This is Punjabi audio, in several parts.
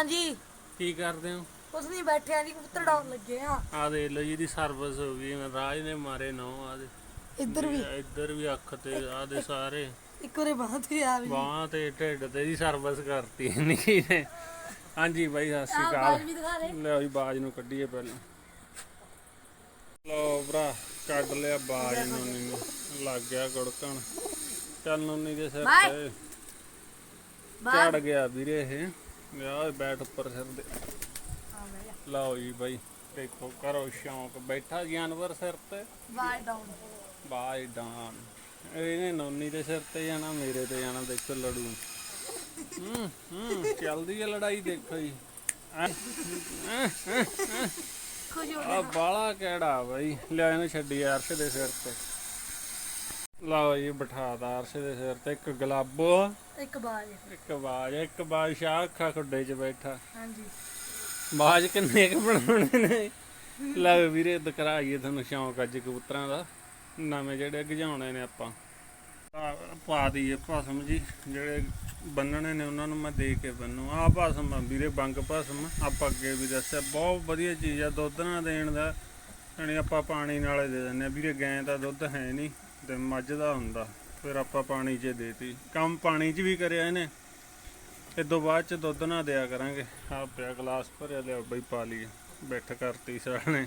ਆਂ ਜੀ ਕੀ ਕਰਦੇ ਹੋ? ਕੁਛ ਨਹੀਂ ਬੈਠੇ ਆਂ ਜੀ ਕਬੂਤਰ ਡਾਉਣ ਲੱਗੇ ਆ। ਆ ਦੇ ਲੋ ਜੀ ਦੀ ਸਰਵਿਸ ਹੋ ਗਈ ਰਾਜ ਨੇ ਮਾਰੇ ਨੌ ਆ ਦੇ ਇੱਧਰ ਵੀ। ਇੱਧਰ ਵੀ ਅੱਖ ਤੇ ਆ ਦੇ ਸਾਰੇ। ਇੱਕ ਵਾਰੇ ਬਾਹ ਤੇ ਆ ਵੀ। ਬਾਹਾਂ ਤੇ ਢਿੱਡ ਤੇ ਦੀ ਸਰਵਿਸ ਕਰਤੀ ਨਿੱਕੀ ਨੇ। ਹਾਂਜੀ ਬਾਈ ਸਤਿ ਸ਼੍ਰੀ ਅਕਾਲ। ਵੀ ਦਿਖਾ ਦੇ। ਲਓ ਜੀ ਬਾਜ ਨੂੰ ਕੱਢੀਏ ਪਹਿਲਾਂ। ਲਓ ਭਰਾ ਕੱਢ ਲਿਆ ਬਾਜ ਨੂੰ ਨੀ ਲੱਗ ਗਿਆ ਗੁੜਕਣ। ਚੱਲ ਨੂੰ ਦੇ ਸਿਰ ਬਾਏ। ਤੇ ਬਾਹਰ ਚੜ ਗਿਆ ਵੀਰੇ ਇਹ। ਲਿਆ ਬੈਠ ਉੱਪਰ ਸਿਰ ਦੇ ਲਓ ਜੀ ਬਾਈ ਦੇਖੋ ਕਰੋ ਸ਼ੌਂਕ। ਬੈਠਾ ਜਾਨਵਰ ਸਿਰ ਤੇ। ਬਾਹਰ ਡਾਉਣ ਬਾਈ ਡਾਨ ਇਹਨੇ ਨੋਨੀ ਦੇ ਸਿਰ ਤੇ ਜਾਣਾ ਮੇਰੇ ਤੇ ਜਾਣਾ ਦੇਖੋ ਲੜੂ। ਹੂੰ ਹੂੰ ਚੱਲਦੀ ਹੈ ਲੜਾਈ ਦੇਖੋ ਜੀ। ਆ ਬਾਲਾ ਕਿਹੜਾ ਬਾਈ। ਲੈ ਇਹਨੂੰ ਛੱਡੀ ਅਰਸ਼ ਦੇ ਸਿਰ ਤੇ। ਲਓ ਜੀ ਬਿਠਾਤਾ ਅਰਸ਼ ਦੇ ਸਿਰ ਤੇ। ਇੱਕ ਗੁਲਾਬੋ। ਇੱਕ ਬਾਜ। ਇੱਕ ਬਾਜ ਇੱਕ ਬਾਦਸ਼ਾਹ ਅੱਖਾਂ ਖੁੱਡੇ 'ਚ ਬੈਠਾ। ਹਾਂਜੀ। ਬਾਜ ਕਿੰਨੇ ਕੁ ਬਣਾਉਣੇ ਨੇ? ਲੈ ਵੀਰੇ ਦਿਖਾਈਏ ਤੁਹਾਨੂੰ ਸ਼ੌਂਕ ਅੱਜ ਕਬੂਤਰਾਂ ਦਾ। ਨਵੇਂ ਜਿਹੜੇ ਗਜਾਉਣੇ ਨੇ ਆਪਾਂ। ਪਾ ਦਈਏ ਭਸਮ ਜੀ ਜਿਹੜੇ ਬੰਨਣੇ ਨੇ ਉਹਨਾਂ ਨੂੰ ਮੈਂ ਦੇ ਕੇ ਬੰਨੂ। ਆ ਭਸਮ ਵੀਰੇ ਬੰਗ ਭਸਮ। ਆਪਾਂ ਅੱਗੇ ਵੀ ਦੱਸਿਆ ਬਹੁਤ ਵਧੀਆ ਚੀਜ਼ ਆ ਦੁੱਧ ਨਾਲ ਦੇਣ ਦਾ ਯਾਨੀ ਆਪਾਂ ਪਾਣੀ ਨਾਲੇ ਦੇ ਆ। ਵੀਰੇ ਗੈਂ ਦਾ ਦੁੱਧ ਹੈ ਨਹੀਂ ਤੇ ਮੱਝ ਦਾ ਹੁੰਦਾ। ਫਿਰ ਆਪਾਂ ਪਾਣੀ 'ਚ ਦੇਤੀ। ਕੰਮ ਪਾਣੀ 'ਚ ਵੀ ਕਰਿਆ ਇਹਨੇ। ਇਹ ਤੋਂ ਬਾਅਦ ਚ ਦੁੱਧ ਨਾ ਦਿਆ ਕਰਾਂਗੇ। ਆ ਪਿਆ ਗਲਾਸ ਭਰਿਆ ਲਿਆ ਬਈ ਪਾ ਲਈ ਬੈਠ ਕਰਤੀ ਸਾਲੇ ਹਲੇ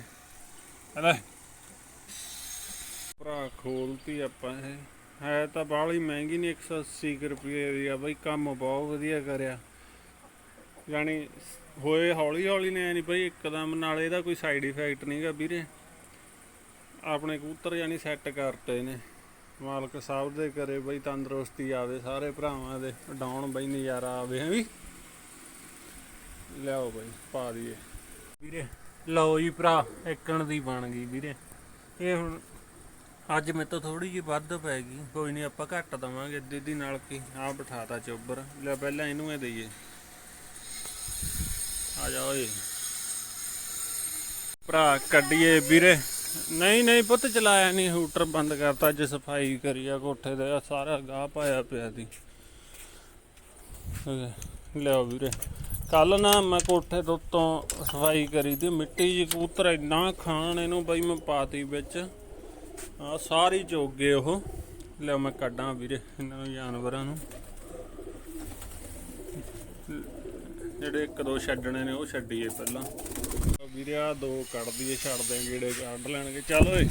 ਭਰਾ ਖੋਲਤੀ ਆਪਾਂ ਇਹ। ਹੈ ਤਾਂ ਬਾਹਲੀ ਮਹਿੰਗੀ ਨਹੀਂ 180 ਕੁ ਰੁਪਏ ਦੀ ਆ ਬਈ। ਕੰਮ ਬਹੁਤ ਵਧੀਆ ਕਰਿਆ। ਯਾਨੀ ਹੋਏ ਹੌਲੀ ਹੌਲੀ ਨੇ ਨਹੀਂ ਬਈ, ਇੱਕਦਮ ਨਾਲ ਇਹਦਾ ਕੋਈ ਸਾਈਡ ਇਫੈਕਟ ਨਹੀਂਗਾ ਵੀਰੇ। ਆਪਣੇ ਕਬੂਤਰ ਯਾਨੀ ਸੈੱਟ ਕਰਤੇ ਨੇ। ਮਾਲਕ ਸਾਹਿਬ ਦੇ ਕਰੇ ਬਈ ਤੰਦਰੁਸਤੀ ਆਵੇ, ਸਾਰੇ ਭਰਾਵਾਂ ਦੇ ਡਾਉਣ ਬਈ ਨਜ਼ਾਰਾ ਆਵੇ, ਹੈ ਵੀ? ਲਿਆਓ ਬਈ, ਪਾ ਦਈਏ। ਵੀਰੇ, ਲਓ ਜੀ ਭਰਾ, ਇੱਕਣ ਦੀ ਬਣ ਗਈ ਵੀਰੇ। ਇਹ ਹੁਣ ਅੱਜ ਮੇਰੇ ਤੋਂ ਥੋੜੀ ਜਿਹੀ ਵੱਧ ਪੈ ਗਈ। ਕੋਈ ਨਹੀਂ, ਆਪਾਂ ਘੱਟ ਦਵਾਂਗੇ। ਦੀਦੀ ਨਾਲ ਕੀ ਆ ਬਿਠਾਤਾ ਚੋਬਰ। ਲੈ ਪਹਿਲਾਂ ਇਹਨੂੰ ਇਹ ਦਈਏ। ਆ ਜਾ ਓਏ। ਭਰਾ, ਕੱਢੀਏ ਵੀਰੇ। ਨਹੀਂ ਨਹੀਂ ਪੁੱਤ, ਚਲਾਇਆ ਨਹੀਂ, ਹੂਟਰ ਬੰਦ ਕਰਤਾ, ਅੱਜ ਸਫ਼ਾਈ ਕਰੀ ਆ, ਕੋਠੇ ਦਾ ਸਾਰਾ ਗਾਹ ਪਾਇਆ ਪਿਆ ਦੀ ਲਿਆਓ ਵੀਰੇ। ਕੱਲ ਨਾ ਮੈਂ ਕੋਠੇ ਤੋਂ ਉੱਤੋਂ ਸਫ਼ਾਈ ਕਰੀ ਤੀ ਮਿੱਟੀ ਜੀ ਕਬੂਤਰ ਇੰਨਾ ਖਾਣ ਇਹਨੂੰ ਬਈ ਮੈਂ ਪਾਤੀ ਵਿੱਚ। ਆ ਸਾਰੀ ਚੋਗ ਗਏ ਉਹ। ਲਿਆਓ ਮੈਂ ਕੱਢਾਂ ਵੀਰੇ ਇਹਨਾਂ ਨੂੰ, ਜਾਨਵਰਾਂ ਨੂੰ। ਜਿਹੜੇ ਇੱਕ ਦੋ ਛੱਡਣੇ ਨੇ, ਉਹ ਛੱਡੀਏ ਪਹਿਲਾਂ। ਵੀਰੇ ਆ ਦੋ ਕੱਢ ਦਈਏ ਛੱਡ ਦੇ ਗੇੜੇ ਕੱਢ ਲੈਣਗੇ। ਚੱਲ ਓਏ।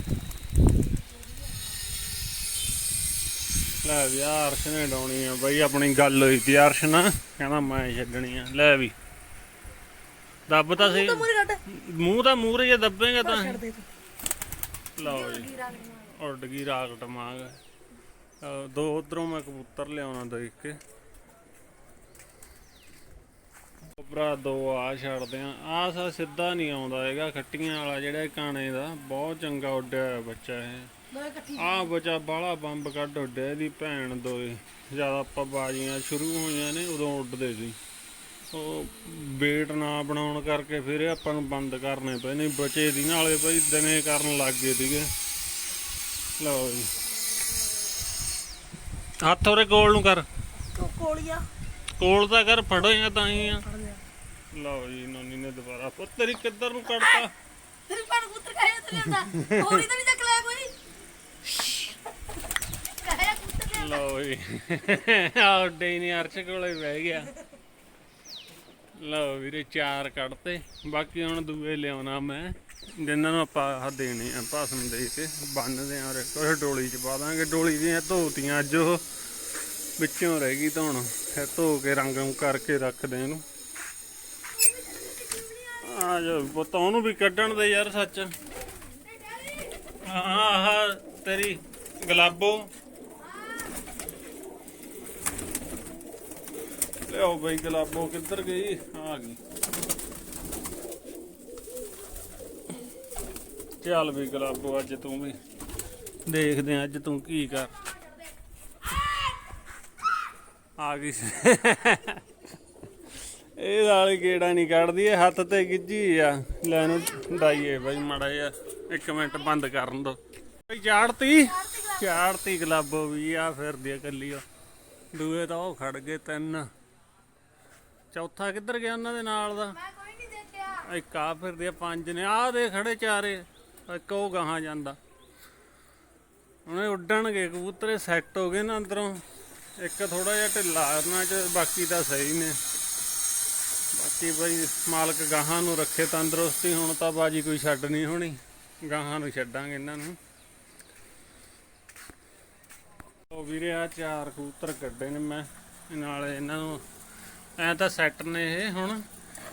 ਲੈ ਵੀ ਅਰਸ਼ ਨੇ ਡਾਉਣੀ ਆ ਬਈ ਆਪਣੀ ਗੱਲ ਹੋਈ ਤੀ ਅਰਸ਼ ਨਾਲ ਕਹਿੰਦਾ ਮੈਂ ਛੱਡਣੀ ਆ। ਲੈ ਵੀ। ਦੱਬ ਤਾਂ ਸਹੀ। ਮੂੰਹ ਤਾਂ ਮੂਰੇ ਜੇ ਦੱਬੇਗਾ ਤਾਂ। ਲਓ ਜੀ। ਉੱਡ ਗਈ ਰਾਕਟ ਮਾਂਗ। ਅਹ ਦੋ ਉਧਰੋਂ ਮੈਂ ਕਬੂਤਰ ਲਿਆਉਣਾ ਦੇਖ ਕੇ ਉਹ ਭਰਾ ਦੋ ਆ ਛੱਡਦੇ ਆ। ਆ ਸਾ ਸਿੱਧਾ ਨਹੀਂ ਆਉਂਦਾ ਹੈਗਾ ਖੱਟੀਆਂ ਵਾਲਾ ਜਿਹੜਾ ਕਾਣੇ ਦਾ ਬਹੁਤ ਚੰਗਾ ਉੱਡਿਆ ਹੋਇਆ ਬੱਚਾ ਇਹ। ਆ ਬੱਚਾ ਬਾਹਲਾ ਬੰਬ ਕੱਢ ਉੱਡਿਆ ਇਹਦੀ ਭੈਣ ਦੋਏ। ਜਦ ਆਪਾਂ ਬਾਜੀਆਂ ਸ਼ੁਰੂ ਹੋਈਆਂ ਨੇ ਉਦੋਂ ਉੱਡਦੇ ਸੀ। ਉਹ ਵੇਟ ਨਾ ਬਣਾਉਣ ਕਰਕੇ ਫਿਰ ਇਹ ਆਪਾਂ ਨੂੰ ਬੰਦ ਕਰਨੇ ਪਏ ਨਹੀਂ ਬਚੇ ਦੀ ਨਾਲੇ ਬਈ ਦਿਨੇ ਕਰਨ ਲੱਗ ਗਏ ਸੀਗੇ। ਲਓ ਜੀ। ਹੱਥ ਉਹਰੇ ਕੋਲ ਨੂੰ ਕਰ। ਕੋਲੀਆ ਕੋਲ ਤਾਂ ਕਰ ਫੜੋ ਜਾਂ ਤਾਂ ਹੀ ਆ। ਲਓ ਜੀ ਨੋਨੀ ਨੇ ਦੁਬਾਰਾ ਪੁੱਤ ਤੇਰੀ ਕਿੱਧਰ ਨੂੰ ਕੱਢਤਾ? ਤੇਰੀ ਭੈਣ ਕਬੂਤਰ ਕਾਹੇ ਤੇ ਲਿਆਂਦਾ ਹੋਰੀ ਤਾਂ ਨਹੀਂ ਚੱਕ ਲਿਆ ਕੋਈ ਕਾਹੇ ਕਬੂਤਰ ਲਿਆਂਦਾ ਲਓ ਜੀ। ਆ ਉੱਡੇ ਹੀ ਨਹੀਂ ਅਰਸ਼ ਕੋਲੇ ਬਹਿ ਗਿਆ। ਲਓ ਵੀਰੇ ਚਾਰ ਕੱਢਤੇ। ਬਾਕੀ ਹੁਣ ਦੂਏ ਲਿਆਉਣਾ ਮੈਂ। ਜਿਨ੍ਹਾਂ ਨੂੰ ਆਪਾਂ ਆਹ ਦੇਣੇ ਆ ਭਾਸਮ ਦੇ ਕੇ ਬੰਨਦੇ ਆ। ਔਰ ਕੁਝ ਡੋਲੀ ਚ ਪਾ ਦਾਂਗੇ। ਡੋਲੀ ਦੀਆਂ ਧੋਤੀਆਂ ਅੱਜ ਉਹ ਵਿੱਚੋਂ ਰਹਿ ਗਈ ਧੋਣ ਫਿਰ ਧੋ ਕੇ ਰੰਗ ਨੂੰ ਕਰਕੇ ਰੱਖਦੇ ਇਹਨੂੰ। ਆ ਜੋ ਪੁੱਤ, ਉਹਨੂੰ ਵੀ ਕੱਢਣ ਦੇ ਯਾਰ ਸੱਚ। ਆਹ ਤੇਰੀ ਗਲਾਬੋ। ਲਿਆਓ ਬਈ ਗਲਾਬੋ, ਕਿੱਧਰ ਗਈ? ਆ ਗਈ। ਚੱਲ ਵੀ ਗਲਾਬੋ, ਅੱਜ ਤੂੰ ਵੀ ਦੇਖਦੇ ਅੱਜ ਤੂੰ ਕੀ ਕਰ। ਆ ਗਈ। ਇਹ ਵਾਲੀ ਗੇੜਾ ਨਹੀਂ ਕੱਢਦੀ ਇਹ ਹੱਥ ਤੇ ਗਿੱਜੀ ਆ। ਲੈ ਨੂੰ ਡਾਈਏ ਬਈ ਮੜਾ ਜਿਹਾ ਇੱਕ ਮਿੰਟ ਬੰਦ ਕਰਨ ਦੋ। ਬਈ ਚਾੜਤੀ ਚਾੜਤੀ ਗਲਾਬੋ ਵੀ ਆ ਫਿਰਦੀ ਆ ਕੱਲੀ ਉਹ। ਦੂਏ ਤਾਂ ਉਹ ਖੜ ਗਏ ਤਿੰਨ। ਚੌਥਾ ਕਿੱਧਰ ਗਿਆ ਉਹਨਾਂ ਦੇ ਨਾਲ ਦਾ? ਮੈਂ ਕੋਈ ਨਹੀਂ ਦੇਖਿਆ। ਇੱਕ ਆ ਫਿਰਦੇ ਆ ਪੰਜ ਨੇ। ਆਹ ਦੇ ਖੜੇ ਚਾਰੇ ਇੱਕ ਉਹ ਗਾਹਾਂ ਜਾਂਦਾ। ਉਹਨੇ ਉੱਡਣਗੇ ਕਬੂਤਰੇ ਸੈੱਟ ਹੋ ਗਏ ਨਾ ਅੰਦਰੋਂ। ਇੱਕ ਥੋੜਾ ਜਿਹਾ ਢਿੱਲਾ ਉਹਨਾਂ ਚ ਬਾਕੀ ਤਾਂ ਸਹੀ ਨੇ। ਬਾਕੀ ਬਈ ਮਾਲਕ ਗਾਹਾਂ ਨੂੰ ਰੱਖੇ ਤੰਦਰੁਸਤੀ, ਹੁਣ ਤਾਂ ਬਾਜੀ ਕੋਈ ਛੱਡ ਨਹੀਂ ਹੋਣੀ। ਗਾਹਾਂ ਨੂੰ ਛੱਡਾਂਗੇ ਇਹਨਾਂ ਨੂੰ। ਉਹ ਵੀਰੇ ਆ ਚਾਰ ਕਬੂਤਰ ਕੱਢੇ ਨੇ ਮੈਂ। ਨਾਲ ਇਹਨਾਂ ਨੂੰ ਐ ਤਾਂ ਸੈੱਟ ਨੇ ਇਹ ਹੁਣ।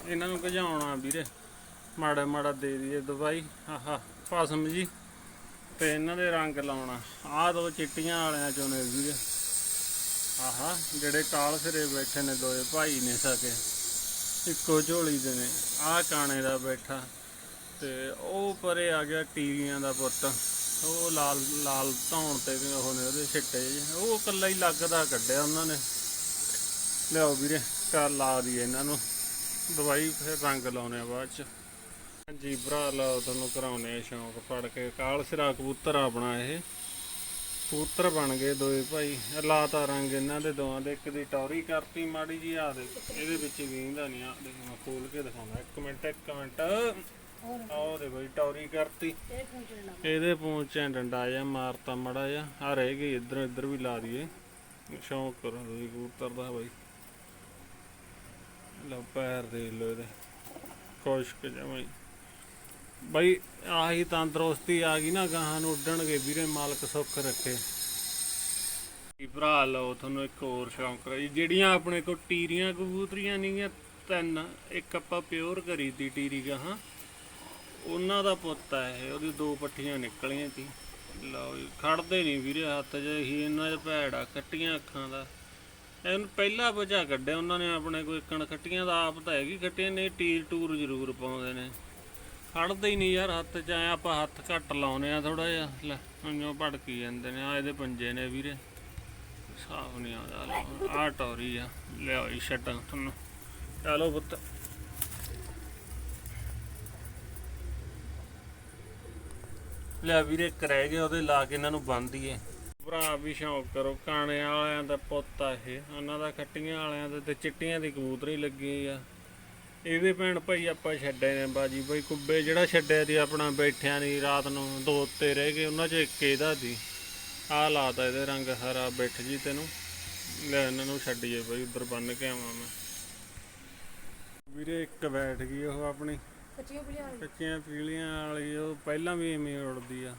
ਇਹਨਾਂ ਨੂੰ ਭਜਾਉਣਾ ਵੀਰੇ। ਮਾੜਾ ਮਾੜਾ ਦੇ ਦਈਏ ਦਵਾਈ। ਆਹਾ ਫਸਮ ਜੀ। ਤੇ ਇਹਨਾਂ ਦੇ ਰੰਗ ਲਾਉਣਾ। ਆਹ ਦੋ ਚਿੱਟੀਆਂ ਵਾਲਿਆਂ ਚੋਂ ਨੇ ਵੀਰੇ। ਆਹਾ, ਜਿਹੜੇ ਕਾਲ ਸਿਰੇ ਬੈਠੇ ਨੇ ਦੋਏ ਭਾਈ ਨੇ ਸਕੇ। ਇੱਕੋ ਝੋਲੀ ਦੇ ਨੇ, ਆਹ ਕਾਣੇ ਦਾ ਬੈਠਾ। ਤੇ ਉਹ ਪਰੇ ਆ ਗਿਆ ਟੀਵੀਆਂ ਦਾ ਪੁੱਤ। ਉਹ ਲਾਲ ਲਾਲ ਧੌਣ ਤੇ ਉਹ ਨੇ ਉਹਦੇ ਛਿੱਟੇ ਜਿਹੇ। ਉਹ ਇਕੱਲਾ ਹੀ ਲੱਗਦਾ ਕੱਢਿਆ ਉਹਨਾਂ ਨੇ। ਲਿਆਓ ਵੀਰੇ ਕਰ ਲਾ ਦਈਏ ਇਹਨਾਂ ਨੂੰ। ਦਵਾਈ ਫਿਰ ਰੰਗ ਲਾਉਣੇ ਆ ਬਾਅਦ ਚ। ਹਾਂਜੀ, ਭਰਾ ਲਓ, ਤੁਹਾਨੂੰ ਕਰਾਉਣੇ ਸ਼ੌਂਕ ਫੜ ਕੇ। ਕਾਲ ਸਿਰਾ ਕਬੂਤਰ ਆਪਣਾ ਇਹ। ਕਬੂਤਰ ਬਣ ਗਏ ਦੋਏ ਭਾਈ। ਲਾਤਾ ਰੰਗ ਇਹਨਾਂ ਦੇ ਦੋਵਾਂ ਦੇ। ਇੱਕ ਦੀ ਟੌਰੀ ਕਰਤੀ ਮਾੜੀ ਜੀ ਆ ਦੇ ਇਹਦੇ ਵਿੱਚ ਵੀਂਦਾ ਨਹੀਂ ਆ ਦੇਖ, ਮੈਂ ਖੋਲ ਕੇ ਦਿਖਾਉਣਾ ਇੱਕ ਮਿੰਟ ਇੱਕ ਮਿੰਟ। ਆਹ ਦੇ ਬਈ, ਟੌਰੀ ਕਰਤੀ। ਇਹਦੇ ਪੂੰਛ ਚ ਡੰਡਾ ਜਾਂ ਮਾਰਤਾ ਮੜਾ ਜਾਂ ਆ ਰਹਿ ਗਈ, ਇੱਧਰ ਇੱਧਰ ਵੀ ਲਾ ਦਈਏ। ਸ਼ੌਂਕ ਕਰੋ ਤੁਸੀਂ ਕਬੂਤਰ ਦਾ ਬਈ। ਲਓ, ਪੈਰ ਦੇ ਲੋ ਇਹਦੇ। ਖੁਸ਼ਕ ਜਮਾਈ ਬਈ ਆਹੀ ਤੰਦਰੁਸਤੀ ਆ ਗਈ ਨਾ, ਗਾਹਾਂ ਨੂੰ ਉੱਡਣਗੇ ਵੀਰੇ ਮਾਲਕ ਸੁੱਖ ਰੱਖੇ। ਕੀ ਭਰਾ ਲਓ, ਤੁਹਾਨੂੰ ਇੱਕ ਹੋਰ ਸ਼ੌਂਕ ਰਹੀ ਜਿਹੜੀਆਂ ਆਪਣੇ ਕੋਲ ਟੀਰੀਆਂ, ਕਬੂਤਰੀਆਂ ਨਹੀਂਆਂ ਤਿੰਨ, ਇੱਕ ਆਪਾਂ ਪਿਓਰ ਕਰੀ ਤੀ ਟੀਰੀ ਗਾਹਾਂ। ਉਹਨਾਂ ਦਾ ਪੁੱਤ ਹੈ ਇਹ, ਉਹਦੀ ਦੋ ਪੱਠੀਆਂ ਨਿਕਲੀਆਂ ਸੀ ਲਓ ਜੀ, ਖੜਦੇ ਨਹੀਂ ਵੀਰੇ ਹੱਥ 'ਚ ਹੀ ਇਹਨਾਂ 'ਚ ਭੈੜਾ, ਖੱਟੀਆਂ ਅੱਖਾਂ ਦਾ। ਇਹਨੂੰ ਪਹਿਲਾ ਬਚਾ ਕੱਢਿਆ, ਉਹਨਾਂ ਨੇ ਆਪਣੇ ਕੋਈ ਕਣ ਖੱਟੀਆਂ ਦਾ, ਆਪ ਤਾਂ ਹੈਗੀ ਖੱਟੀਆਂ ਨੇ ਟੀਰ ਟੂਰ ਜ਼ਰੂਰ ਪਾਉਂਦੇ ਨੇ। ਖੜਦੇ ਹੀ ਨਹੀਂ ਯਾਰ ਹੱਥ 'ਚ ਐ ਆਪਾਂ ਹੱਥ ਘੱਟ ਲਾਉਨੇ ਆ ਥੋੜਾ ਜਿਹਾ, ਲੈ ਉਹਨੂੰ ਭੜਕੀ ਜਾਂਦੇ ਨੇ। ਆ ਇਹਦੇ ਪੰਜੇ ਨੇ ਵੀਰੇ। ਸਾਫ਼ ਨਹੀਂ ਆਉਂਦਾ ਆ ਟੌਰੀ ਆ। ਲਿਆਓ ਜੀ ਛੱਡਾਂ ਤੁਹਾਨੂੰ। ਚਲੋ ਪੁੱਤ। ਲੈ ਵੀਰੇ, ਇੱਕ ਰਹਿ ਉਹਦੇ ਲਾ ਕੇ ਇਹਨਾਂ ਨੂੰ ਬੰਨ ਦਈਏ। ਭਰਾ ਵੀ ਸ਼ੌਂਕ ਕਰੋ ਕਾਣੇ ਵਾਲਿਆਂ ਦਾ ਪੁੱਤ ਆ ਇਹ। ਉਹਨਾਂ ਦਾ ਖੱਟੀਆਂ ਵਾਲਿਆਂ ਦੇ ਤੇ ਚਿੱਟੀਆਂ ਦੀ ਕਬੂਤਰੀ ਲੱਗੀ ਆ। ਇਹਦੇ ਭੈਣ ਭਾਈ ਆਪਾਂ ਛੱਡੇ ਨੇ ਬਾਜੀ ਬਾਈ ਕੁੱਬੇ ਜਿਹੜਾ ਛੱਡਿਆ ਸੀ ਆਪਣਾ ਬੈਠਿਆਂ ਦੀ ਰਾਤ ਨੂੰ ਦੋ ਉੱਤੇ ਰਹਿ ਗਏ ਉਹਨਾਂ 'ਚ ਇੱਕ ਇਹਦਾ ਸੀ। ਆਹ ਲਾਤਾ ਇਹਦੇ ਰੰਗ ਹਰਾ ਬਿੱਠ ਜੀ ਤੈਨੂੰ। ਲੈ ਇਹਨਾਂ ਨੂੰ ਛੱਡੀਏ ਬਾਈ ਉਧਰ ਬੰਨ ਕੇ ਆਵਾਂ ਮੈਂ। ਵੀਰੇ ਇੱਕ ਬੈਠ ਗਈ ਉਹ ਆਪਣੀ। ਕੱਚੀਆਂ ਪੁਲਿਆਂ ਕੱਚੀਆਂ ਪੀਲੀਆਂ ਵਾਲੀ ਉਹ ਪਹਿਲਾਂ ਵੀ ਐਵੇਂ ਉੜਦੀ ਆ।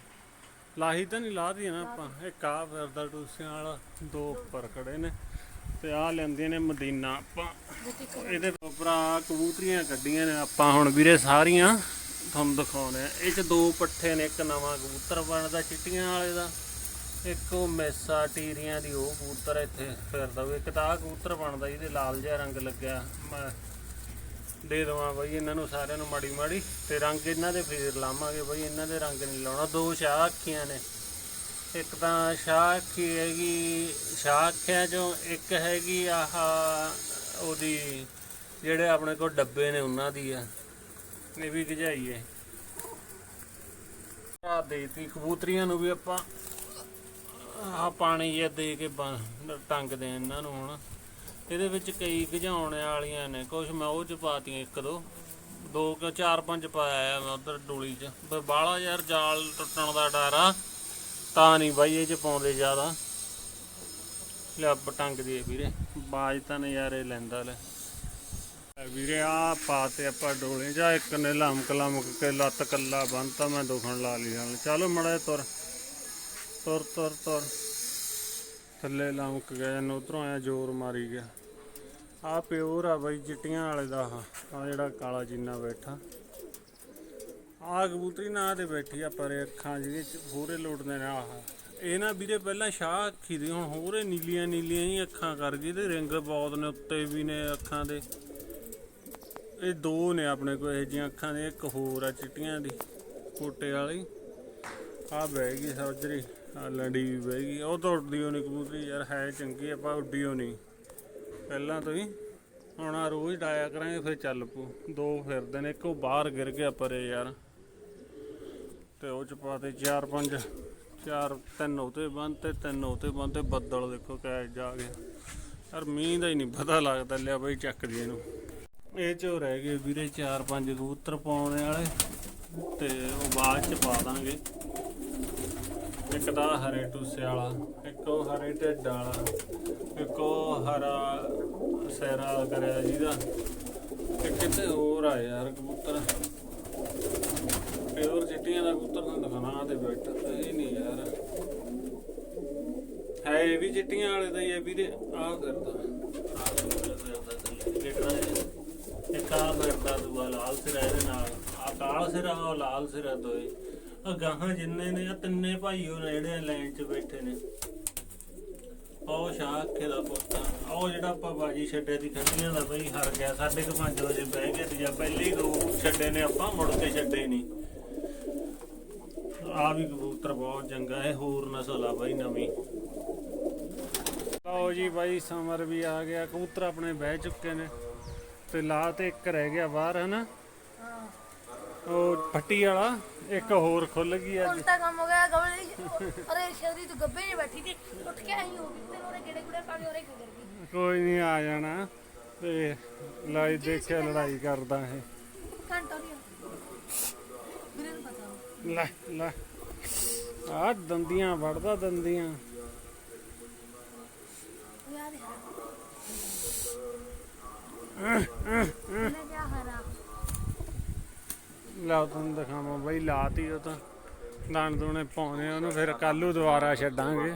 ਲਾਹੀ ਤਾਂ ਨਹੀਂ ਲਾਹਦੀ ਨਾ ਆਪਾਂ ਇੱਕ ਆ ਫਿਰਦਾ ਟੂਸਿਆਂ ਵਾਲਾ ਦੋ ਉੱਪਰ ਖੜੇ ਨੇ। ਤੇ ਆ ਲੈਂਦੀਆਂ ਨੇ ਮਦੀਨਾ। ਆਪਾਂ ਇਹਦੇ ਤੋਂ ਭਰਾ ਕਬੂਤਰੀਆਂ ਕੱਢੀਆਂ ਨੇ ਆਪਾਂ ਹੁਣ ਵੀਰੇ ਸਾਰੀਆਂ। ਤੁਹਾਨੂੰ ਦਿਖਾਉਣੇ ਆ ਇਹ ਚ ਦੋ ਪੱਠੇ ਨੇ, ਇੱਕ ਨਵਾਂ ਕਬੂਤਰ ਬਣਦਾ ਚਿੱਟੀਆਂ ਵਾਲੇ ਦਾ, ਇੱਕ ਉਹ ਮੈਸਾ ਟੀਰੀਆਂ ਦੀ ਉਹ ਕਬੂਤਰ ਇੱਥੇ ਫਿਰਦਾ ਉਹ ਇੱਕ ਤਾਂ ਆਹ ਕਬੂਤਰ ਬਣਦਾ ਜਿਹਦੇ ਲਾਲ ਜਿਹਾ ਰੰਗ ਲੱਗਿਆ। ਮੈਂ ਦੇ ਦਵਾਂ ਬਈ ਇਹਨਾਂ ਨੂੰ ਸਾਰਿਆਂ ਨੂੰ ਮਾੜੀ ਮਾੜੀ ਤੇ ਰੰਗ ਇਹਨਾਂ ਦੇ ਫੇਰ ਲਾਵਾਂਗੇ ਬਈ, ਇਹਨਾਂ ਦੇ ਰੰਗ ਨਹੀਂ ਲਾਉਣਾ। ਦੋ ਸ਼ਾਹ ਅੱਖੀਆਂ ਨੇ। ਇੱਕ ਤਾਂ ਸ਼ਾਹ ਅੱਖੀ ਹੈਗੀ ਸ਼ਾਹ ਅੱਖਿਆਂ ਚੋਂ ਇੱਕ ਹੈਗੀ, ਆਹ ਉਹਦੀ ਜਿਹੜੇ ਆਪਣੇ ਕੋਲ ਡੱਬੇ ਨੇ ਉਹਨਾਂ ਦੀ ਆ, ਇਹ ਵੀ ਗਜਾਈ ਹੈ ਆ ਦੇਤੀ, ਕਬੂਤਰੀਆਂ ਨੂੰ ਵੀ ਆਪਾਂ ਆ ਪਾਣੀ ਜੇ ਦੇ ਕੇ ਬੰਨ- ਟੰਗਦੇ ਆ ਇਹਨਾਂ ਨੂੰ ਹੁਣ। ਇਹਦੇ ਵਿੱਚ ਕਈ ਗਜਾਉਣ ਵਾਲੀਆਂ ਨੇ ਕੁਝ ਮੈਂ ਉਹ ਚ ਪਾਤੀਆਂ, ਇੱਕ ਦੋ ਦੋ ਕਿ ਚਾਰ ਪੰਜ ਪਾਇਆ ਮੈਂ ਉਧਰ ਡੋਲੀ ਚ। ਪਰ ਬਾਲਾ ਯਾਰ ਜਾਲ ਟੁੱਟਣ ਦਾ ਡਰ ਆ। ਤਾਂ ਨਹੀਂ ਬਾਈ, ਇਹ ਚ ਪਾਉਂਦੇ ਜ਼ਿਆਦਾ। ਲੈ ਪਟੰਗ ਦੀ ਵੀਰੇ, ਬਾਜ ਤਾਂ ਨਜ਼ਾਰੇ ਲੈਂਦਾ ਲੈ। ਲੈ ਵੀਰੇ ਆ ਪਾਤੇ ਆਪਾਂ ਡੋਲੇ, ਜਾ ਇੱਕ ਨੇ ਲਮਕ ਲਮਕ ਕੇ ਲੱਤ ਕੱਲਾ ਬੰਨਤਾ ਮੈਂ ਦੁਖਣ ਲਾ ਲਈ ਨਾਲ। ਚਲੋ ਮੜਾ ਤੁਰ ਤੁਰ ਤੁਰ ਤੁਰ। ਥੱਲੇ ਲਮਕ ਗਿਆ, ਇਹਨੂੰ ਉਧਰੋਂ ਆਇਆ ਜ਼ੋਰ ਮਾਰੀ ਗਿਆ। ਆ ਪਿਓਰ ਆ ਬਾਈ, ਚਿੱਟੀਆਂ ਵਾਲੇ ਦਾ ਆ ਜਿਹੜਾ ਕਾਲਾ ਚੀਨਾ ਬੈਠਾ। ਆ ਕਬੂਤਰੀ ਨਾਂ ਤੇ ਬੈਠੀ ਆ, ਪਰੇ ਅੱਖਾਂ ਜਿਹਦੇ ਚ ਹੋਰੇ ਲੋਟਦੇ ਨੇ ਆਹ। ਇਹ ਨਾ ਵੀਰੇ ਪਹਿਲਾਂ ਸ਼ਾਹ ਅੱਖੀ ਦੀ, ਹੁਣ ਹੋਰੇ ਨੀਲੀਆਂ ਨੀਲੀਆਂ ਹੀ ਅੱਖਾਂ ਕਰ ਗਈ ਤੇ ਰਿੰਗ ਬਹੁਤ ਨੇ, ਉੱਤੇ ਵੀ ਨੇ ਅੱਖਾਂ ਦੇ। ਇਹ ਦੋ ਨੇ ਆਪਣੇ ਕੋਲ, ਇਹ ਜੀਆਂ ਅੱਖਾਂ ਦੇ, ਇੱਕ ਹੋਰ ਆ ਚਿੱਟੀਆਂ ਦੀ, ਕੋਟੇ ਵਾਲੀ। ਆ ਬਹਿ ਗਈ ਸਰਜਰੀ ਆ ਲੜੀ ਵੀ ਬਹਿ ਗਈ। ਉਹ ਤਾਂ ਉੱਡਦੀ ਹੋਣੀ ਕਬੂਤਰੀ, ਯਾਰ ਹੈ ਚੰਗੀ, ਆਪਾਂ ਉੱਡੀ ਹੋਣੀ। ਪਹਿਲਾਂ ਤੋਂ ਹੀ, ਹੁਣ ਆ ਰੋਜ਼ ਡਾਇਆ ਕਰਾਂਗੇ, ਫਿਰ ਚੱਲ ਪੂ ਦੋ ਫਿਰਦੇ ਨੇ, ਇੱਕ ਉਹ ਬਾਹਰ ਗਿਰ ਗਿਆ ਪਰੇ ਯਾਰ। ਤੇ ਉਹ ਚ ਪਾਤੇ ਚਾਰ ਪੰਜ, ਚਾਰ, ਤਿੰਨ ਉਤੇ ਬੰਦ ਤੇ ਤਿੰਨ ਉਤੇ ਬੰਦ ਤੇ ਬੱਦਲ ਦੇਖੋ ਕੈ ਜਾ ਗਿਆ। ਯਾਰ ਮੀਂਹ ਦਾ ਹੀ ਨਹੀਂ ਪਤਾ ਲੱਗਦਾ, ਲਿਆ ਬਈ ਚੱਕ ਦੀ ਇਹਨੂੰ। ਇਹ ਚੋ ਰਹਿ ਗਏ ਵੀਰੇ 4-5 ਕਬੂਤਰ ਪਾਉਣ ਵਾਲੇ, ਤੇ ਉਹ ਬਾਅਦ ਚ ਪਾ ਦਾਂਗੇ। ਇੱਕ ਦਾ ਹਰੇ ਟੂਸੇ ਵਾਲਾ, ਇੱਕ ਉਹ ਹਰੇ ਢਿੱਡ ਵਾਲਾ, ਇੱਕ ਉਹ ਹਰਾ ਸੈਰਾ ਕਰਿਆ ਜਿਹਦਾ ਤੇ ਕਿਤੇ ਹੋਰ ਆ ਯਾਰ ਕਬੂਤਰ। ਪਿਓਰ ਚਿੱਟੀਆਂ ਦਾ ਕਬੂਤਰ ਤੁਹਾਨੂੰ ਦਿਖਾਣਾ ਤੇ ਬੈਠ ਇਹ ਨਹੀਂ ਯਾਰ। ਹੈ ਇਹ ਵੀ ਚਿੱਟੀਆਂ ਵਾਲੇ ਦਾ ਹੀ ਹੈ ਵੀਰੇ, ਆਹ ਕਰਦਾ। ਇੱਕ ਆਹ ਫਿਰਦਾ ਦੂਆ ਲਾਲ ਸਿਰਾ ਇਹਦੇ ਨਾਲ, ਆਹ ਕਾਲਾ ਸਿਰਾ ਉਹ ਲਾਲ ਸਿਰਾ ਦੋਏ। ਆ ਗਾਹਾਂ ਜਿੰਨੇ ਨੇ ਆ ਤਿੰਨੇ ਭਾਈ ਉਹ ਨੇ ਜਿਹੜੇ ਲਾਈਨ 'ਚ ਬੈਠੇ ਨੇ। ਉਹ ਸ਼ਾਖੇ ਦਾ ਪੁੱਤ ਆ। ਉਹ ਜਿਹੜਾ ਆਪਾਂ ਬਾਜੀ ਛੱਡੇ ਦੀ ਖੱਡੀਆਂ ਦਾ ਬਈ, ਹਰ ਗਿਆ ਸਾਢੇ ਕੁ ਪੰਜ ਵਜੇ ਬਹਿ ਗਏ ਤੇ ਜਾਂ ਪਹਿਲੇ ਦੋ ਛੱਡੇ ਨੇ, ਆਪਾਂ ਮੁੜ ਕੇ ਛੱਡੇ ਨਹੀਂ। ਆ ਵੀ ਕਬੂਤਰ ਬਹੁਤ ਚੰਗਾ ਹੈ ਹੋਰ ਨਸਲ ਆ ਬਾਈ ਨਵੀਂ। ਲਓ ਜੀ ਬਾਈ ਸਮਰ ਵੀ ਆ ਗਿਆ ਕਬੂਤਰ ਆਪਣੇ ਬਹਿ ਚੁੱਕੇ ਨੇ ਤੇ ਲਾ ਤੇ ਇੱਕ ਰਹਿ ਗਿਆ ਬਾਹਰ ਹਨਾ? ਉਹ ਫੱਟੀ ਵਾਲਾ ਇੱਕ ਹੋਰ ਖੁੱਲ ਗਈ ਅੱਜ। ਉਲਟਾ ਕੰਮ ਹੋ ਗਿਆ ਗਵਲੇ ਅਰੇ ਸ਼ੇਰੀ ਤੂੰ ਗੱਬੇ ਨਹੀਂ ਬੈਠੀ ਸੀ ਉੱਠ ਕੇ ਆਈ ਹੋ ਗਈ ਤੇ ਉਹਨੇ ਕਿਹੜੇ ਕਿਹੜੇ ਪਾਣੀ ਉਹਰੇ ਕਿੱਧਰ ਗਈ? ਕੋਈ ਨਹੀਂ ਆ ਜਾਣਾ ਤੇ ਲਾਈ ਦੇਖਿਆ ਲੜਾਈ ਕਰਦਾ ਇਹ। ਘੰਟਾ ਨਹੀਂ ਲੈ ਲੈ। ਆ ਦੰਦੀਆਂ, ਵੜਦਾ ਦੰਦੀਆਂ। ਲਾ ਤੁਹਾਨੂੰ ਦਿਖਾਵਾਂ ਬਈ, ਲਾਤੀ ਉਹ ਤਾਂ। ਦਾਣ ਦੂਣੇ ਪਾਉਣੇ ਆ ਉਹਨੂੰ, ਫਿਰ ਕੱਲੂ ਦੁਬਾਰਾ ਛੱਡਾਂਗੇ।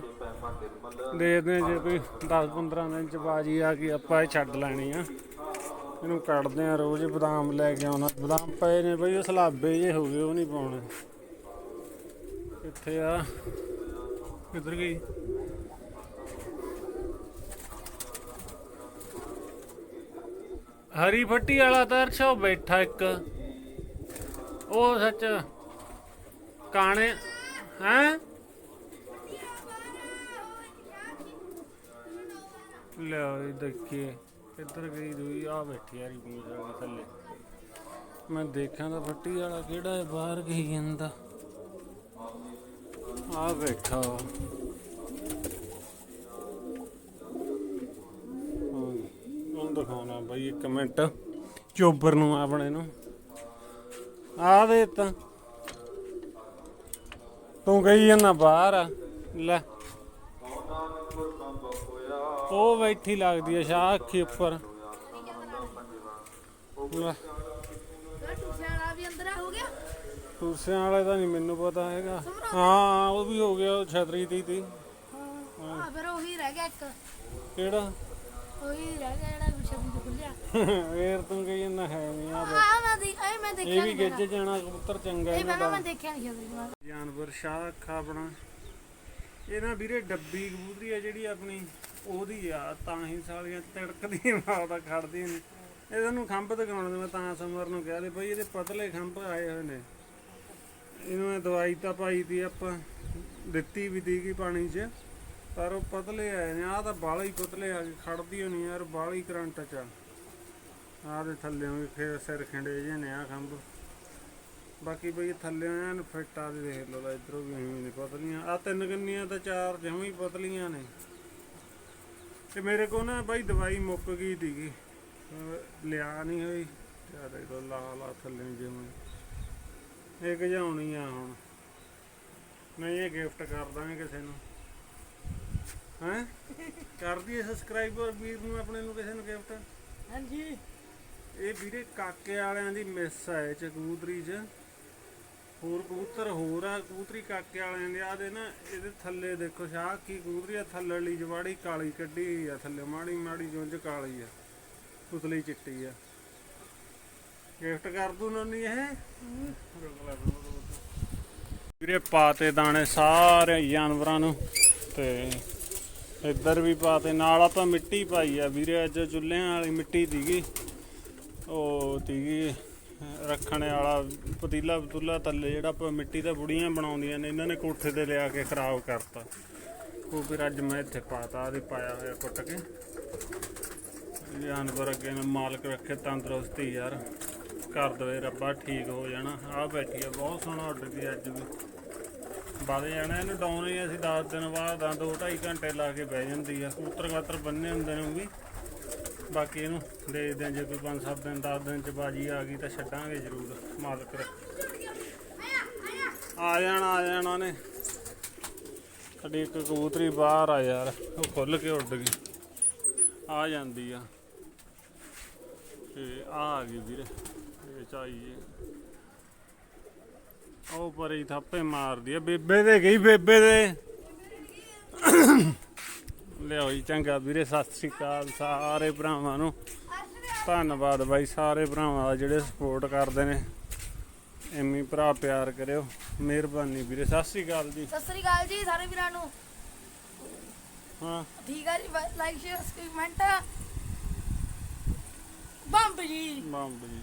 ਦੇਖਦੇ ਹਾਂ ਜੇ ਕੋਈ 10 15 ਦਿਨ ਚ ਬਾਜੀ ਆ ਗਈ, ਆਪਾਂ ਇਹ ਛੱਡ ਲੈਣੀ ਆ। ਇਹਨੂੰ ਕੱਢਦੇ ਆ ਰੋਜ਼ ਬਦਾਮ ਲੈ ਕੇ ਆਉਣਾ। ਬਦਾਮ ਪਏ ਨੇ ਬਈ, ਉਹ ਸਲਾਬੇ ਜੇ ਹੋ ਗਏ, ਉਹ ਨਹੀਂ ਪਾਉਣੇ। ਕਿੱਥੇ ਆ। ਕਿੱਧਰ ਗਈ? ਹਰੀ ਫੱਟੀ ਵਾਲਾ ਤਾਂ ਬੈਠਾ ਇੱਕ। ਉਹ ਸੱਚ ਕਾਣੇ, ਹੈ? ਲੈ ਇਹ ਦੇਖੀਏ। ਕਿੱਧਰ ਗਈ ਦੂਈ? ਆ ਬੈਠੀ ਯਾਰੀ ਪੂਛ ਵਾਲੀ ਥੱਲੇ। ਮੈਂ ਦੇਖਾਂ ਤਾਂ ਫੱਟੀ ਵਾਲਾ ਕਿਹੜਾ ਹੈ, ਬਾਹਰ ਗਈ ਜਾਂਦਾ। ਆ ਬੈਠਾ ਵਾ। ਦਿਖਾਉਣਾ ਬਾਈ ਇੱਕ ਮਿੰਟ। ਚੋਬਰ ਨੂੰ ਆਪਣੇ ਨੂੰ। ਆ ਦੇ ਤਾਂ। ਤੂੰ ਗਈ ਜਾਂਦਾ ਬਾਹਰ। ਆ। ਲੈ। ਉਹ ਬੈਠੀ ਲੱਗਦੀ ਆ, ਸ਼ਾਹ ਅੱਖੀ ਉੱਪਰ। ਲੈ ਟੂਸ਼ਾਣਾ ਵੀ ਅੰਦਰ ਹੋ ਗਿਆ ਟੂਸਿਆਂ ਵਾਲੇ ਦਾ ਨਹੀਂ ਮੈਨੂੰ ਪਤਾ ਹੈਗਾ। ਹਾਂ ਉਹ ਵੀ ਹੋ ਗਿਆ ਉਹ ਛਤਰੀ ਦੀ ਤੀ। ਹਾਂ ਆ ਫਿਰ ਉਹੀ ਰਹਿ ਗਿਆ ਇੱਕ। ਕਿਹੜਾ? ਉਹੀ ਰਹਿ ਗਿਆ ਜਿਹੜਾ ਛੱਬੀ ਤੋਂ ਖੁੱਲਿਆ। ਫੇਰ ਤੂੰ ਕਹੀ ਜਾਂਦਾ ਹੈ ਨਹੀਂ ਆ ਆ ਮੈਂ ਦੇਖ ਇਹ ਮੈਂ ਇਹ ਦੇਖਿਆ ਵੀ ਨਹੀਂ ਗਿੱਜ ਜਾਣਾ ਕਬੂਤਰ ਚੰਗਾ ਇਹ ਪਹਿਲਾਂ ਦਾ। ਮੈਂ ਦੇਖਿਆ ਨਹੀਂ ਛੱਬੀ ਜਾਨਵਰ ਸ਼ਾਹ ਅੱਖਾਂ ਆਪਣਾ। ਇਹ ਨਾ ਵੀਰੇ ਡੱਬੀ ਕਬੂਤਰੀ ਆ ਜਿਹੜੀ ਆਪਣੀ ਉਹਦੀ ਆ ਤਾਂ ਹੀ ਸਾਲੀਆਂ ਤੜਕਦੀਆਂ ਮਾਰਦਾ ਖੜਦੀਆਂ ਨੇ। ਇਹਨਾਂ ਨੂੰ ਖੰਭ ਦਿਖਾਉਣ ਦੇ ਮੈਂ ਤਾਂ ਸਮਰ ਨੂੰ ਕਿਹਾ ਤੇ ਬਈ ਇਹਦੇ ਪਤਲੇ ਖੰਭ ਆਏ ਹੋਏ ਨੇ। ਇਹਨੂੰ ਮੈਂ ਦਵਾਈ ਤਾਂ ਪਾਈ ਦੀ ਆਪਾਂ, ਦਿੱਤੀ ਵੀ ਤੀ ਪਾਣੀ 'ਚ, ਪਰ ਉਹ ਪਤਲੇ ਆਏ ਨੇ, ਆਹ ਤਾਂ ਬਾਲਾ ਹੀ ਪਤਲੇ ਆ ਗਏ, ਖੜਦੀ ਹੋਣੀ ਯਾਰ ਬਾਲਾ ਹੀ ਕਰੰਟ 'ਚ ਆ। ਆਹ ਦੇ ਥੱਲੇ ਵੀ ਫੇਰ ਸਿਰ ਖਿੰਡੇ ਜੇ ਨੇ ਆ ਖੰਭ। ਬਾਕੀ ਬਈ ਥੱਲੇ ਐਨ ਫਿੱਟ ਆ ਦੇ ਦੇਖ ਲਓ ਇਧਰੋਂ ਵੀ ਐਵੇਂ ਨੇ ਪਤਲੀਆਂ ਆ ਤਿੰਨ ਗੰਨੀਆਂ ਤਾਂ ਚਾਰ ਜਮਾਂ ਹੀ ਪਤਲੀਆਂ ਨੇ। ਤੇ ਮੇਰੇ ਕੋਲ ਨਾ ਬਾਈ ਦਵਾਈ ਮੁੱਕ ਗਈ ਸੀਗੀ ਲਿਆ ਨਹੀਂ ਹੋਈ, ਤੇ ਦੇਖ ਲਓ ਲਾ ਲਾ ਥੱਲੇ ਜਿਵੇਂ। ਇਹ ਗਜਾਉਣੀ ਆ ਹੁਣ। ਨਹੀਂ ਇਹ ਗਿਫਟ ਕਰ ਦਾਂਗੇ ਕਿਸੇ ਨੂੰ। ਹੈਂ? ਕਰ ਦਈਏ ਸਬਸਕ੍ਰਾਈਬਰ ਵੀਰ ਨੂੰ ਆਪਣੇ ਨੂੰ ਕਿਸੇ ਨੂੰ ਗਿਫਟ ਹਾਂਜੀ। ਇਹ ਵੀਰੇ ਕਾਕੇ ਵਾਲਿਆਂ ਦੀ ਮਿਸ ਹੈ ਚ ਕਬੂਤਰੀ ਚ। ਹੋਰ ਕਬੂਤਰ ਹੋਰ ਆ ਕਬੂਤਰੀ ਕਾਕੇ ਵਾਲਿਆਂ ਦੇ। ਆ ਦੇ ਨਾ ਇਹਦੇ ਥੱਲੇ ਦੇਖੋ ਸ਼ਾਹ ਕੀ ਕਬੂਤਰੀ ਆ ਥੱਲੜੀ ਜਵਾੜੀ ਕਾਲੀ ਕੱਢੀ ਆ ਥੱਲੇ ਮਾੜੀ ਮਾੜੀ ਜੁੰਝ ਕਾਲੀ ਆ ਉਤਲੀ ਚਿੱਟੀ ਆ। ਗਿਫਟ ਕਰ ਦੂ ਨਾ ਇਹ। ਵੀਰੇ ਪਾਤੇ ਦਾਣੇ ਸਾਰੇ ਜਾਨਵਰਾਂ ਨੂੰ ਤੇ ਇੱਧਰ ਵੀ ਪਾਤੇ, ਨਾਲ ਆਪਾਂ ਮਿੱਟੀ ਪਾਈ ਆ ਵੀਰੇ, ਅੱਜ ਚੁੱਲ੍ਹਿਆਂ ਵਾਲੀ ਮਿੱਟੀ ਦੀਗੀ ਉਹ ਤੀਗੀ ਰੱਖਣੇ ਵਾਲਾ ਪਤੀਲਾ ਪਤੂਲਾ ਥੱਲੇ, ਜਿਹੜਾ ਆਪਾਂ ਮਿੱਟੀ ਦਾ ਬੁੜੀਆਂ ਬਣਾਉਂਦੀਆਂ ਨੇ, ਇਹਨਾਂ ਨੇ ਕੋਠੇ ਤੇ ਲਿਆ ਕੇ ਖਰਾਬ ਕਰਤਾ। ਉਹ ਫਿਰ ਅੱਜ ਮੈਂ ਇੱਥੇ ਪਾਤਾ ਆਦੇ ਪਾਇਆ ਹੋਇਆ ਕੁੱਟ ਕੇ। ਜਾਨਵਰ ਅੱਗੇ ਮਾਲਕ ਰੱਖੇ ਤੰਦਰੁਸਤੀ ਯਾਰ। ਕਰ ਦਵੇ ਰੱਬਾ, ਠੀਕ ਹੋ ਜਾਣਾ। ਆ ਬੈਠੀ ਆ, ਬਹੁਤ ਸੋਹਣਾ ਆਰਡਰ ਦੀ ਅੱਜ ਵੀ। ਵੱਧ ਜਾਣਾ, ਇਹਨੂੰ ਡਾਉਣ ਹੀ ਅਸੀਂ 10 ਦਿਨ ਬਾਅਦ ਆ 2 2.5 ਘੰਟੇ ਲਾ ਕੇ ਬਹਿ ਜਾਂਦੀ ਆ। ਕਬੂਤਰ ਕਾਤਰ ਬੰਨੇ ਹੁੰਦੇ ਨੇ ਵੀ। ਬਾਕੀ ਇਹਨੂੰ ਦੇਖਦੇ ਆ, ਜੇ ਕੋਈ 5-7 ਦਿਨ 10 ਦਿਨ ਚ ਬਾਜੀ ਆ ਗਈ ਤਾਂ ਛੱਡਾਂਗੇ ਜ਼ਰੂਰ, ਮਾਲਕ ਰ ਆ ਜਾਣਾ ਆ ਜਾਣਾ ਨੇ ਸਾਡੀ ਇੱਕ ਕਬੂਤਰੀ ਬਾਹਰ ਆ ਯਾਰ, ਉਹ ਖੁੱਲ ਕੇ ਉੱਡ ਗਈ। ਆ ਜਾਂਦੀ ਆ। ਤੇ ਆ ਆ ਗਈ ਵੀਰੇ। ਚਾਹੀਏ ਉਹ ਪਰੇ ਥਾਪੇ ਮਾਰਦੀ ਆ। ਬੇਬੇ ਦੇ ਗਈ ਬੇਬੇ ਦੇ। ਲਿਆਓ ਜੀ ਚੰਗਾ ਵੀਰੇ ਸਤਿ ਸ੍ਰੀ ਅਕਾਲ ਸਾਰੇ ਭਰਾਵਾਂ ਨੂੰ। ਧੰਨਵਾਦ ਬਾਈ ਸਾਰੇ ਭਰਾਵਾਂ ਦਾ ਜਿਹੜੇ ਸਪੋਰਟ ਕਰਦੇ ਨੇ। ਹੀ ਭਰਾ ਪਿਆਰ ਕਰਿਓ। ਮਿਹਰਬਾਨੀ ਵੀਰੇ ਸਤਿ ਸ੍ਰੀ ਅਕਾਲ ਜੀ। ਸਤਿ ਸ੍ਰੀ ਅਕਾਲ ਜੀ ਸਾਰੇ ਵੀਰਾਂ ਨੂੰ। ਹਾਂ। ਠੀਕ ਹੈ ਜੀ ਲਾਈਕ ਸ਼ੇਅਰ ਕਮੈਂਟ ਬੰਬ ਜੀ। ਬੰਬ ਜੀ।